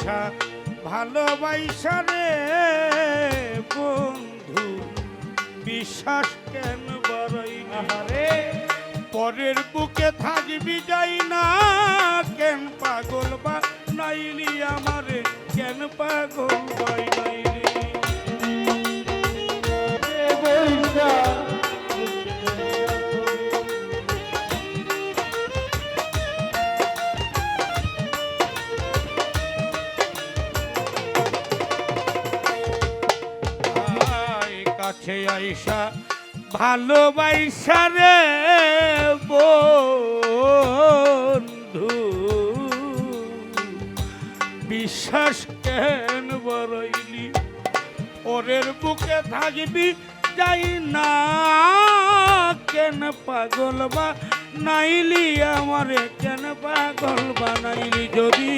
আইসা ভালোবাসা রে বন্ধু। বিশ্বাস কেন বড়ই না? রে পরের বুকে থাকবি যাই না। কেন পাগল বা নাইলি আমারে? কেন পাগল বাই কাছে আইসা ভালোবাইসা রে বন্ধু। বিশ্বাস কেন বড়ইলি? ওরের বুকে থাকবি, যাই না। কেন পাগল বা নাইলি আমারে? কেন পাগল বা বানাইলি যদি?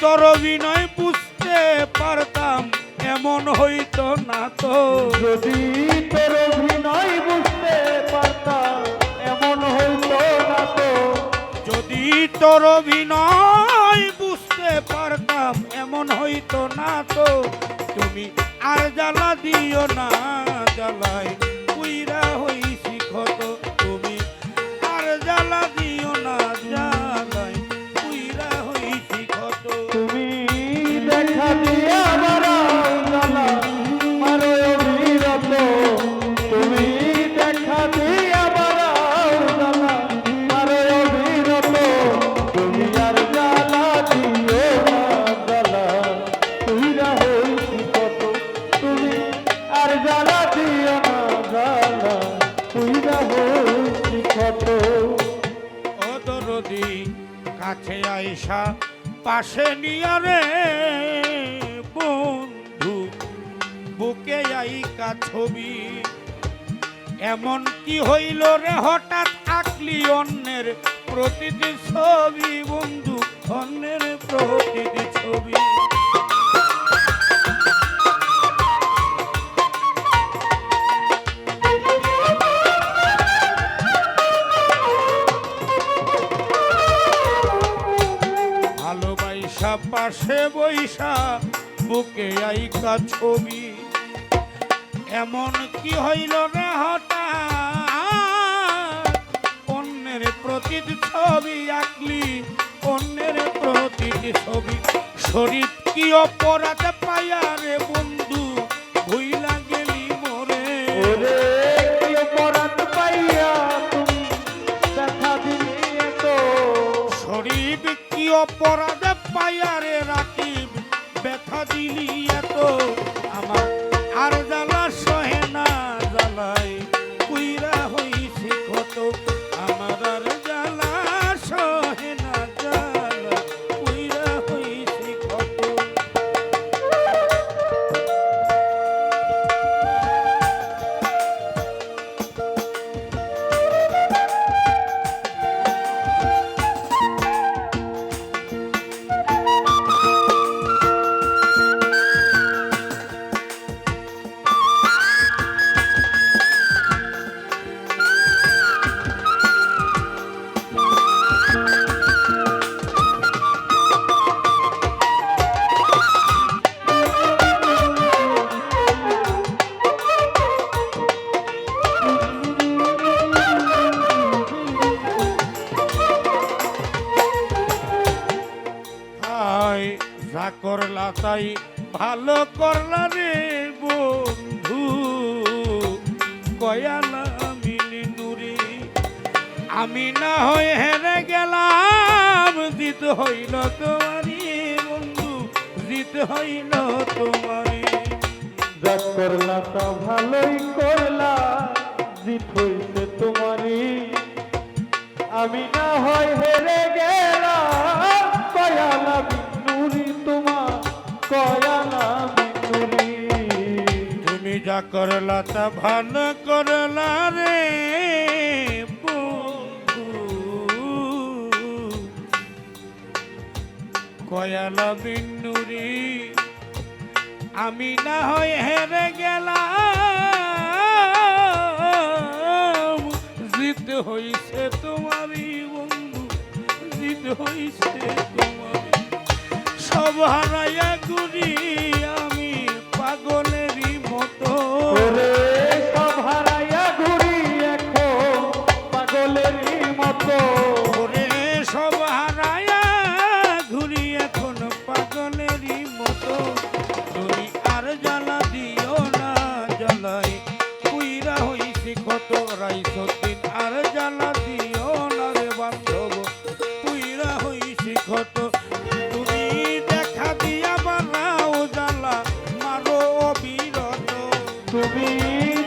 তোর অভিনয় বুঝতে পারতাম এমন হইত না তো। যদি তোর অভিনয় বুঝতে পারতাম এমন হইত না তো। যদি তোর অভিনয় বুঝতে পারতাম এমন হইত না তো। তুমি আর জ্বালা দিও না জ্বালায় উইরা কাছে আইসা পাশে নিয়ারে বন্ধু, বুকে আইকা ছবি। এমন কি হইল রে হঠাৎ আকলি অন্যের প্রতিটি ছবি, বন্ধু, অন্যের প্রতিটি ছবি? পাশে বৈশা বুকে আইকা ছবি। এমন কি হইল রে হঠাৎ? অন্যের প্রতি ছবি আঁকলি অন্যের প্রতি ছবি। শরীর কি অপরাধ পাইয়া রে বন্ধু ভুইলা গেলি মোরে। কি অপরাধ পাইয়া তুমি দেখা দিলে এত শরীর কি অপরাধ পাইয়া রে রাকিব, ব্যথা দিলি এত। আমার আর জ্বালা সহে না জ্বালাই কুইরা হইছে কত। আমার যা করলা তাই, ভালো করলা রে বন্ধু। কয়ালা মিলি নুরি আমি না হয়ে হেরে গেলাম, জিত হইল তোমারি বন্ধু, জিত হইল তোমারি যা করলা তা ভালোই করলা, জিত হইছে তোমারই। আমি না হয় হেরে করলা তা ভালো করলা রে কয়ালা বিন্নুরি আমি না হয় হেরে গেলাম। জিদ হইছে তোমারই বন্ধু জিত হইছে তোমারই। সব হারাইয়া ঘুরি আমি পাগলেরই মতো। সব হারাইয়া ঘুরি এখন পাগলেরই মতো। ওরে সব হারাইয়া ঘুরি এখন পাগলেরই মতো। তুমি আর জ্বালা দিও না জ্বালাই কুইরা হইছি কত রাইসদিন আর জ্বালা We'll be